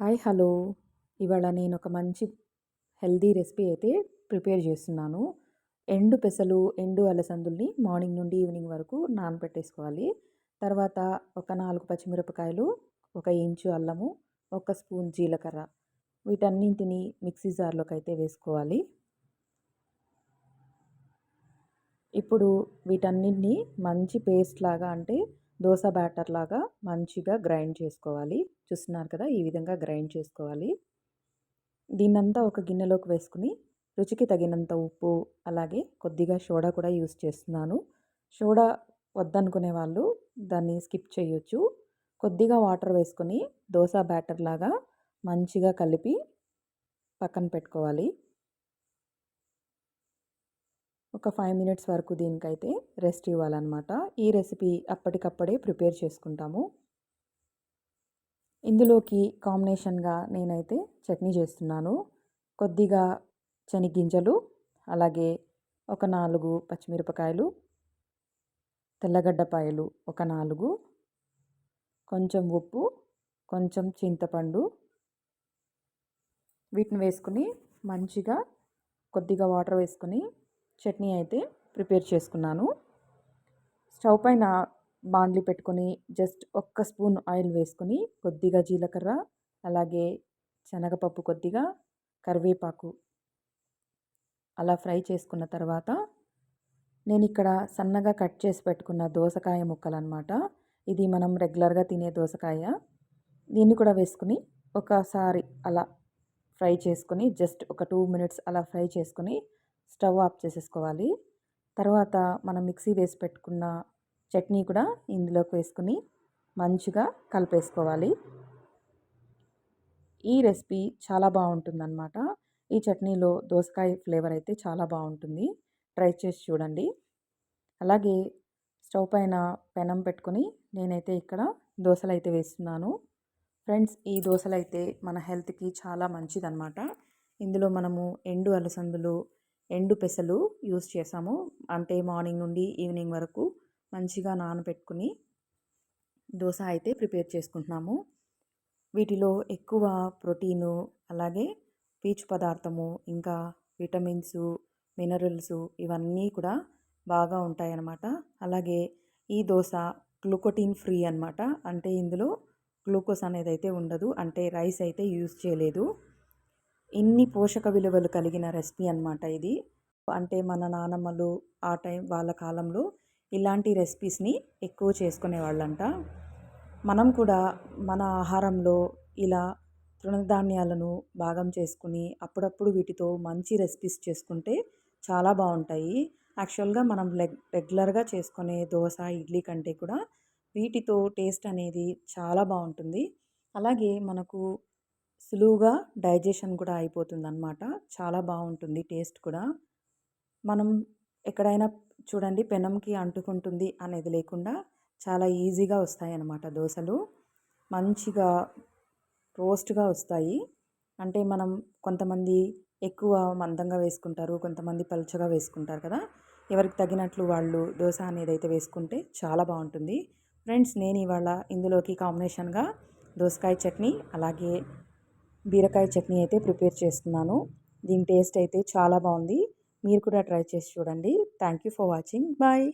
Hi hello. ఇవాళ నేను ఒక మంచి హెల్దీ రెసిపీ అయితే ప్రిపేర్ చేస్తున్నాను. ఎండు పెసలు ఎండు అలసందుల్ని మార్నింగ్ నుండి ఈవినింగ్ వరకు నానబెట్టేసుకోవాలి తర్వాత ఒక నాలుగు పచ్చిమిరపకాయలు ఒక ఇంచు అల్లము ఒక స్పూన్ జీలకర్ర. వీటన్నింటిని మిక్సీ జార్లోకి అయితే వేసుకోవాలి. ఇప్పుడు వీటన్నింటినీ మంచి పేస్ట్ లాగా అంటే దోశ బ్యాటర్ లాగా మంచిగా గ్రైండ్ చేసుకోవాలి. చూస్తున్నారు కదా ఈ విధంగా గ్రైండ్ చేసుకోవాలి. దీన్నంతా ఒక గిన్నెలోకి వేసుకుని రుచికి తగినంత ఉప్పు అలాగే కొద్దిగా సోడా కూడా యూస్ చేస్తున్నాను. సోడా వద్దనుకునే వాళ్ళు దాన్ని స్కిప్ చేయొచ్చు. కొద్దిగా వాటర్ వేసుకొని దోశ బ్యాటర్ లాగా మంచిగా కలిపి పక్కన పెట్టుకోవాలి. ఒక ఫైవ్ మినిట్స్ వరకు దీనికైతే రెస్ట్ ఇవ్వాలన్నమాట. ఈ రెసిపీ అప్పటికప్పుడే ప్రిపేర్ చేసుకుంటాము. ఇందులోకి కాంబినేషన్గా నేనైతే చట్నీ చేస్తున్నాను. కొద్దిగా శనగింజలు అలాగే ఒక నాలుగు పచ్చిమిరపకాయలు తెల్లగడ్డపాయలు ఒక నాలుగు కొంచెం ఉప్పు కొంచెం చింతపండు. వీటిని వేసుకుని మంచిగా కొద్దిగా వాటర్ వేసుకొని చట్నీ అయితే ప్రిపేర్ చేసుకున్నాను. స్టవ్ పైన బాండ్లీ పెట్టుకొని జస్ట్ ఒక్క స్పూన్ ఆయిల్ వేసుకొని కొద్దిగా జీలకర్ర అలాగే శనగపప్పు కొద్దిగా కరివేపాకు అలా ఫ్రై చేసుకున్న తర్వాత నేను ఇక్కడ సన్నగా కట్ చేసి పెట్టుకున్న దోసకాయ ముక్కలు అనమాట ఇది మనం రెగ్యులర్గా తినే దోసకాయ. దీన్ని కూడా వేసుకుని ఒకసారి అలా ఫ్రై చేసుకొని జస్ట్ ఒక టూ మినిట్స్ అలా ఫ్రై చేసుకొని స్టవ్ ఆఫ్ చేసేసుకోవాలి. తర్వాత మనం మిక్సీ వేసి పెట్టుకున్న చట్నీ కూడా ఇందులోకి వేసుకుని మంచిగా కలిపేసుకోవాలి. ఈ రెసిపీ చాలా బాగుంటుందన్నమాట. ఈ చట్నీలో దోసకాయ ఫ్లేవర్ అయితే చాలా బాగుంటుంది. ట్రై చేసి చూడండి. అలాగే స్టవ్ పైన పెనం పెట్టుకొని నేనైతే ఇక్కడ దోశలు అయితే వేస్తున్నాను. ఫ్రెండ్స్ ఈ దోశలు అయితే మన హెల్త్కి చాలా మంచిదన్నమాట. ఇందులో మనము ఎండు అలసందులు ఎండు పెసలు యూస్ చేసాము. అంటే మార్నింగ్ నుండి ఈవినింగ్ వరకు మంచిగా నానబెట్టుకుని దోశ అయితే ప్రిపేర్ చేసుకుంటున్నాము. వీటిలో ఎక్కువ ప్రోటీను అలాగే పీచు పదార్థము ఇంకా విటమిన్స్ మినరల్స్ ఇవన్నీ కూడా బాగా ఉంటాయన్నమాట. అలాగే ఈ దోశ గ్లూకోటిన్ ఫ్రీ అనమాట అంటే ఇందులో గ్లూకోజ్ అనేది అయితే ఉండదు. అంటే రైస్ అయితే యూజ్ చేయలేదు. ఇన్ని పోషక విలువలు కలిగిన రెసిపీ అనమాట ఇది. అంటే మన నానమ్మలు ఆ టైం వాళ్ళ కాలంలో ఇలాంటి రెసిపీస్ని ఎక్కువ చేసుకునే వాళ్ళంట మనం కూడా మన ఆహారంలో ఇలా తృణధాన్యాలను భాగం చేసుకుని అప్పుడప్పుడు వీటితో మంచి రెసిపీస్ చేసుకుంటే చాలా బాగుంటాయి. యాక్చువల్గా మనం రెగ్యులర్గా చేసుకునే దోశ ఇడ్లీ కంటే కూడా వీటితో టేస్ట్ అనేది చాలా బాగుంటుంది. అలాగే మనకు సులువుగా డైజెషన్ కూడా అయిపోతుంది అనమాట చాలా బాగుంటుంది టేస్ట్ కూడా. మనం ఎక్కడైనా చూడండి పెనంకి అంటుకుంటుంది అనేది లేకుండా చాలా ఈజీగా వస్తాయి అన్నమాట దోశలు. మంచిగా రోస్ట్గా వస్తాయి. అంటే మనం కొంతమంది ఎక్కువ మందంగా వేసుకుంటారు కొంతమంది పలుచగా వేసుకుంటారు కదా. ఎవరికి తగినట్లు వాళ్ళు దోశ అనేది అయితే వేసుకుంటే చాలా బాగుంటుంది. ఫ్రెండ్స్ నేను ఇవాళ ఇందులోకి కాంబినేషన్గా దోసకాయ చట్నీ అలాగే బీరకాయ చట్నీ అయితే ప్రిపేర్ చేస్తున్నాను. దీని టేస్ట్ అయితే చాలా బాగుంది. మీరు కూడా ట్రై చేసి చూడండి. Thank you for watching. Bye.